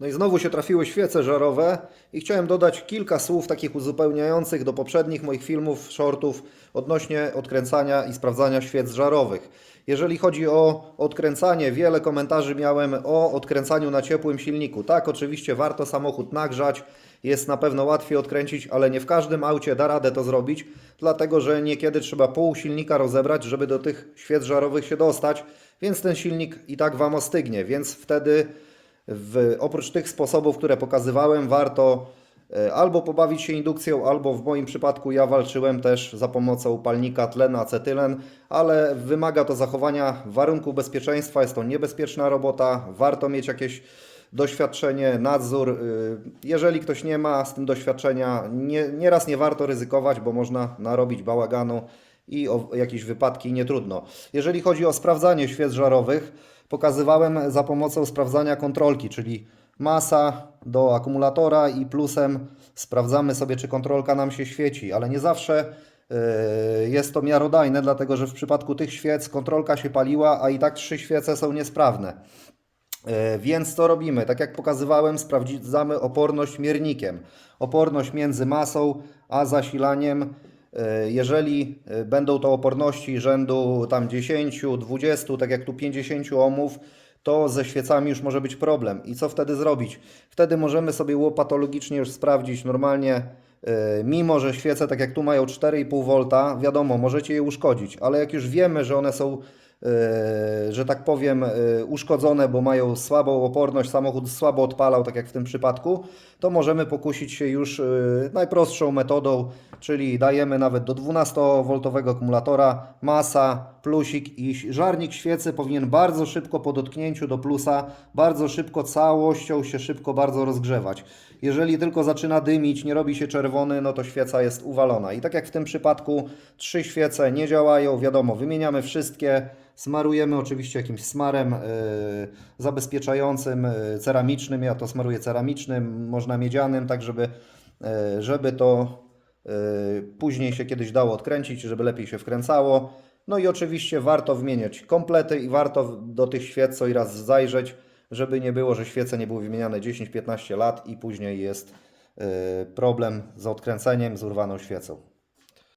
No i znowu się trafiły świece żarowe i chciałem dodać kilka słów takich uzupełniających do poprzednich moich filmów, shortów odnośnie odkręcania i sprawdzania świec żarowych. Jeżeli chodzi o odkręcanie, wiele komentarzy miałem o odkręcaniu na ciepłym silniku. Tak, oczywiście warto samochód nagrzać, jest na pewno łatwiej odkręcić, ale nie w każdym aucie da radę to zrobić, dlatego że niekiedy trzeba pół silnika rozebrać, żeby do tych świec żarowych się dostać, więc ten silnik i tak Wam ostygnie, więc wtedy w, oprócz tych sposobów, które pokazywałem, warto e, albo pobawić się indukcją, albo w moim przypadku ja walczyłem też za pomocą palnika tlenu acetylen, ale wymaga to zachowania warunków bezpieczeństwa, jest to niebezpieczna robota, warto mieć jakieś doświadczenie, nadzór. Y, Jeżeli ktoś nie ma z tym doświadczenia, nie, nieraz nie warto ryzykować, bo można narobić bałaganu i o jakieś wypadki nie trudno. Jeżeli chodzi o sprawdzanie świec żarowych, pokazywałem za pomocą sprawdzania kontrolki, czyli masa do akumulatora i plusem sprawdzamy sobie, czy kontrolka nam się świeci, ale nie zawsze yy, jest to miarodajne, dlatego że w przypadku tych świec kontrolka się paliła, a i tak trzy świece są niesprawne. E, Więc co robimy? Tak jak pokazywałem, sprawdzamy oporność miernikiem. Oporność między masą a zasilaniem. E, Jeżeli e, będą to oporności rzędu tam 10, 20, tak jak tu 50 ohmów, to ze świecami już może być problem. I co wtedy zrobić? Wtedy możemy sobie łopatologicznie już sprawdzić normalnie, e, mimo że świece, tak jak tu mają 4,5 V, wiadomo, możecie je uszkodzić, ale jak już wiemy, że one są że tak powiem, e, uszkodzone, bo mają słabą oporność, samochód słabo odpalał, tak jak w tym przypadku, to możemy pokusić się już e, najprostszą metodą, czyli dajemy nawet do 12V akumulatora, masa, plusik i żarnik świecy powinien bardzo szybko po dotknięciu do plusa, bardzo szybko całością się szybko bardzo rozgrzewać. Jeżeli tylko zaczyna dymić, nie robi się czerwony, no to świeca jest uwalona. I tak jak w tym przypadku, trzy świece nie działają, wiadomo, wymieniamy wszystkie, smarujemy oczywiście jakimś smarem yy, zabezpieczającym, yy, ceramicznym, ja to smaruję ceramicznym, można miedzianym, tak żeby, yy, żeby to później się kiedyś dało odkręcić, żeby lepiej się wkręcało. No i oczywiście warto wymieniać komplety i warto do tych świec co i raz zajrzeć, żeby nie było, że świece nie były wymieniane 10-15 lat i później jest yy, problem z odkręceniem, z urwaną świecą.